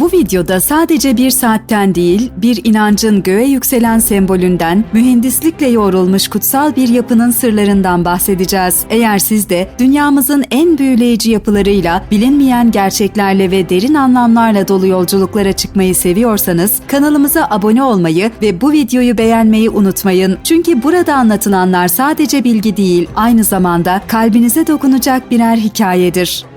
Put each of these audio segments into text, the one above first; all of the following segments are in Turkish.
Bu videoda sadece bir saatten değil, bir inancın göğe yükselen sembolünden, mühendislikle yoğrulmuş kutsal bir yapının sırlarından bahsedeceğiz. Eğer siz de dünyamızın en büyüleyici yapılarıyla, bilinmeyen gerçeklerle ve derin anlamlarla dolu yolculuklara çıkmayı seviyorsanız, kanalımıza abone olmayı ve bu videoyu beğenmeyi unutmayın. Çünkü burada anlatılanlar sadece bilgi değil, aynı zamanda kalbinize dokunacak birer hikayedir.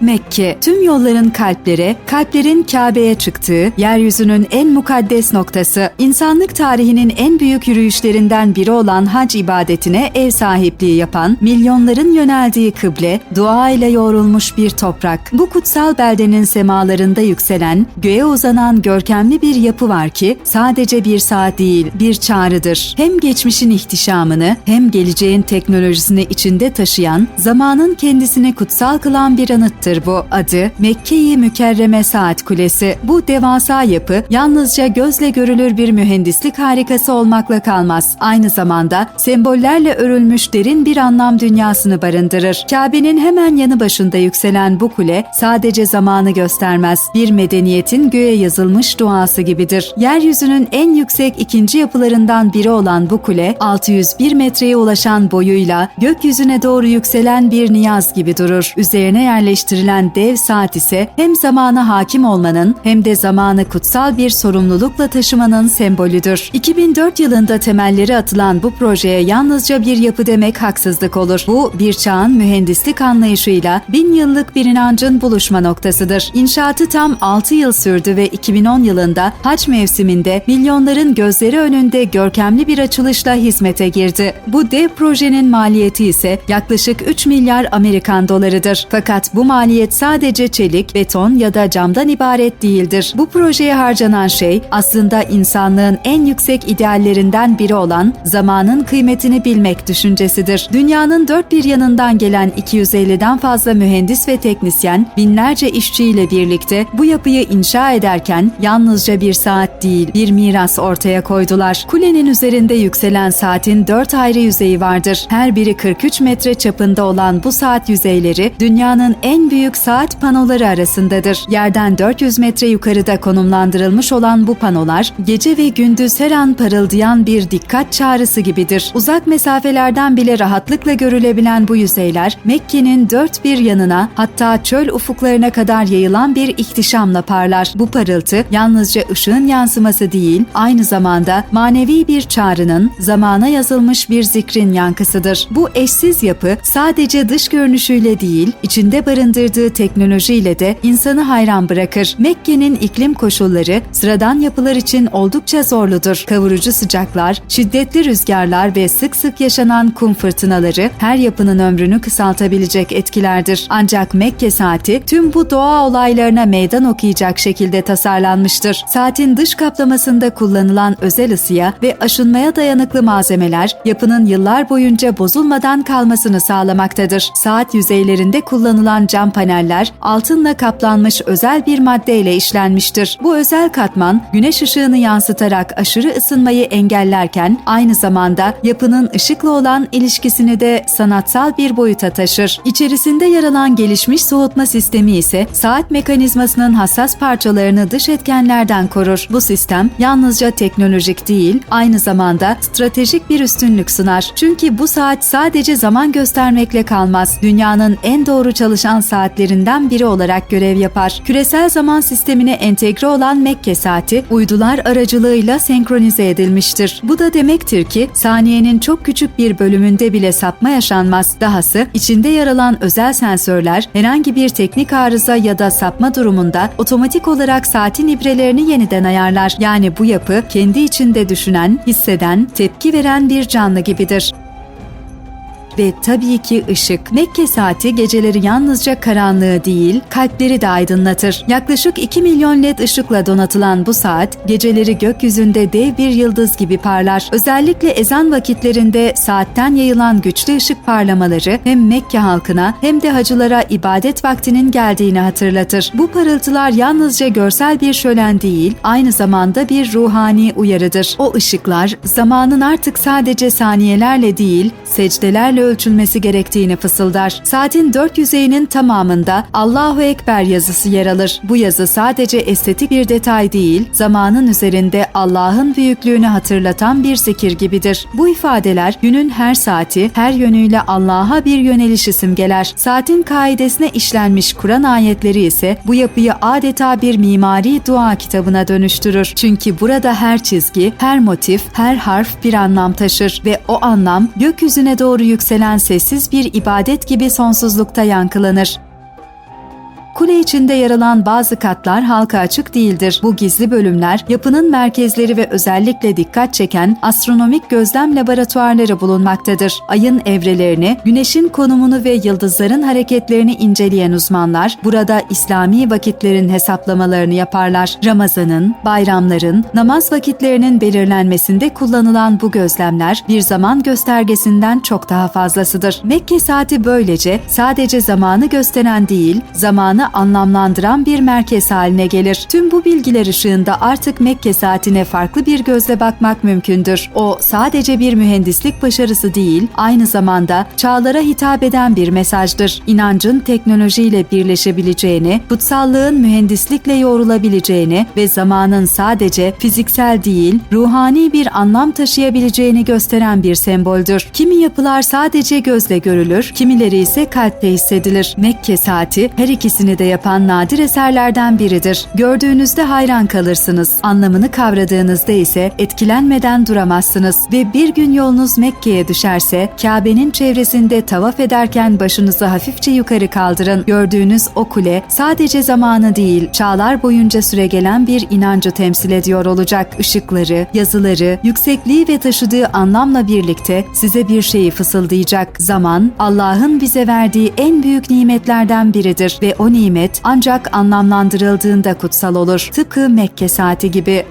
Mekke, tüm yolların kalplere, kalplerin Kabe'ye çıktığı, yeryüzünün en mukaddes noktası, insanlık tarihinin en büyük yürüyüşlerinden biri olan hac ibadetine ev sahipliği yapan, milyonların yöneldiği kıble, dua ile yoğrulmuş bir toprak. Bu kutsal beldenin semalarında yükselen, göğe uzanan görkemli bir yapı var ki, sadece bir saat değil, bir çağrıdır. Hem geçmişin ihtişamını, hem geleceğin teknolojisini içinde taşıyan, zamanın kendisini kutsal kılan bir anıttır bu. Adı Mekke-i Mükerreme Saat Kulesi. Bu devasa yapı yalnızca gözle görülür bir mühendislik harikası olmakla kalmaz. Aynı zamanda sembollerle örülmüş derin bir anlam dünyasını barındırır. Kabe'nin hemen yanı başında yükselen bu kule sadece zamanı göstermez. Bir medeniyetin göğe yazılmış duası gibidir. Yeryüzünün en yüksek ikinci yapılarından biri olan bu kule 601 metreye ulaşan boyuyla gökyüzüne doğru yükselen bir niyaz gibi durur. Üzerine yerleştirilen dev saat ise hem zamana hakim olmanın hem de zamanı kutsal bir sorumlulukla taşımanın sembolüdür. 2004 yılında temelleri atılan bu projeye yalnızca bir yapı demek haksızlık olur. Bu bir çağın mühendislik anlayışıyla bin yıllık bir inancın buluşma noktasıdır. İnşaatı tam 6 yıl sürdü ve 2010 yılında hac mevsiminde milyonların gözleri önünde görkemli bir açılışla hizmete girdi. Bu dev projenin maliyeti ise yaklaşık 3 milyar Amerikan dolarıdır. Fakat bu maliyet sadece çelik, beton ya da camdan ibaret değildir. Bu projeye harcanan şey aslında insanlığın en yüksek ideallerinden biri olan zamanın kıymetini bilmek düşüncesidir. Dünyanın dört bir yanından gelen 250'den fazla mühendis ve teknisyen binlerce işçiyle birlikte bu yapıyı inşa ederken yalnızca bir saat değil bir miras ortaya koydular. Kulenin üzerinde yükselen saatin dört ayrı yüzeyi vardır. Her biri 43 metre çapında olan bu saat yüzeyleri dünyanın en büyük saat panoları arasındadır. Yerden 400 metre yukarıda konumlandırılmış olan bu panolar gece ve gündüz her an parıldayan bir dikkat çağrısı gibidir. Uzak mesafelerden bile rahatlıkla görülebilen bu yüzeyler Mekke'nin dört bir yanına hatta çöl ufuklarına kadar yayılan bir ihtişamla parlar. Bu parıltı yalnızca ışığın yansıması değil, aynı zamanda manevi bir çağrının, zamana yazılmış bir zikrin yankısıdır. Bu eşsiz yapı sadece dış görünüşüyle değil, içinde barındırdığı teknolojiyle de insanı hayran bırakır. Mekke'nin iklim koşulları sıradan yapılar için oldukça zorludur. Kavurucu sıcaklar, şiddetli rüzgarlar ve sık sık yaşanan kum fırtınaları her yapının ömrünü kısaltabilecek etkilerdir. Ancak Mekke saati tüm bu doğa olaylarına meydan okuyacak şekilde tasarlanmıştır. Saatin dış kaplamasında kullanılan özel ısıya ve aşınmaya dayanıklı malzemeler yapının yıllar boyunca bozulmadan kalmasını sağlamaktadır. Saat yüzeylerinde kullanılan cam paneller altınla kaplanmış özel bir maddeyle işlenmiştir. Bu özel katman güneş ışığını yansıtarak aşırı ısınmayı engellerken aynı zamanda yapının ışıkla olan ilişkisini de sanatsal bir boyuta taşır. İçerisinde yer alan gelişmiş soğutma sistemi ise saat mekanizmasının hassas parçalarını dış etkenlerden korur. Bu sistem yalnızca teknolojik değil, aynı zamanda stratejik bir üstünlük sunar. Çünkü bu saat sadece zaman göstermekle kalmaz. Dünyanın en doğru çalışan saatlerinden biri olarak görev yapar. Küresel zaman sistemine entegre olan Mekke saati uydular aracılığıyla senkronize edilmiştir. Bu da demektir ki saniyenin çok küçük bir bölümünde bile sapma yaşanmaz. Dahası içinde yer alan özel sensörler herhangi bir teknik arıza ya da sapma durumunda otomatik olarak saatin ibrelerini yeniden ayarlar. Yani bu yapı kendi içinde düşünen, hisseden, tepki veren bir canlı gibidir ve tabii ki ışık. Mekke saati geceleri yalnızca karanlığı değil, kalpleri de aydınlatır. Yaklaşık 2 milyon led ışıkla donatılan bu saat, geceleri gökyüzünde dev bir yıldız gibi parlar. Özellikle ezan vakitlerinde saatten yayılan güçlü ışık parlamaları hem Mekke halkına hem de hacılara ibadet vaktinin geldiğini hatırlatır. Bu parıltılar yalnızca görsel bir şölen değil, aynı zamanda bir ruhani uyarıdır. O ışıklar zamanın artık sadece saniyelerle değil, secdelerle ölçülmesi gerektiğini fısıldar. Saatin dört yüzeyinin tamamında Allahu Ekber yazısı yer alır. Bu yazı sadece estetik bir detay değil, zamanın üzerinde Allah'ın büyüklüğünü hatırlatan bir zikir gibidir. Bu ifadeler günün her saati, her yönüyle Allah'a bir yönelişi simgeler. Saatin kaidesine işlenmiş Kur'an ayetleri ise bu yapıyı adeta bir mimari dua kitabına dönüştürür. Çünkü burada her çizgi, her motif, her harf bir anlam taşır ve o anlam gökyüzüne doğru yükselen sessiz bir ibadet gibi sonsuzlukta yankılanır. Kule içinde yer alan bazı katlar halka açık değildir. Bu gizli bölümler yapının merkezleri ve özellikle dikkat çeken astronomik gözlem laboratuvarları bulunmaktadır. Ayın evrelerini, güneşin konumunu ve yıldızların hareketlerini inceleyen uzmanlar burada İslami vakitlerin hesaplamalarını yaparlar. Ramazanın, bayramların, namaz vakitlerinin belirlenmesinde kullanılan bu gözlemler bir zaman göstergesinden çok daha fazlasıdır. Mekke saati böylece sadece zamanı gösteren değil, zamanı anlamlandıran bir merkez haline gelir. Tüm bu bilgiler ışığında artık Mekke saatine farklı bir gözle bakmak mümkündür. O sadece bir mühendislik başarısı değil, aynı zamanda çağlara hitap eden bir mesajdır. İnancın teknolojiyle birleşebileceğini, kutsallığın mühendislikle yoğrulabileceğini ve zamanın sadece fiziksel değil, ruhani bir anlam taşıyabileceğini gösteren bir semboldür. Kimi yapılar sadece gözle görülür, kimileri ise kalpte hissedilir. Mekke saati her ikisini de yapan nadir eserlerden biridir. Gördüğünüzde hayran kalırsınız. Anlamını kavradığınızda ise etkilenmeden duramazsınız ve bir gün yolunuz Mekke'ye düşerse Kabe'nin çevresinde tavaf ederken başınızı hafifçe yukarı kaldırın. Gördüğünüz o kule sadece zamanı değil, çağlar boyunca süregelen bir inancı temsil ediyor olacak. Işıkları, yazıları, yüksekliği ve taşıdığı anlamla birlikte size bir şeyi fısıldayacak. Zaman, Allah'ın bize verdiği en büyük nimetlerden biridir ve o nimet ancak anlamlandırıldığında kutsal olur. Tıpkı Mekke saati gibi.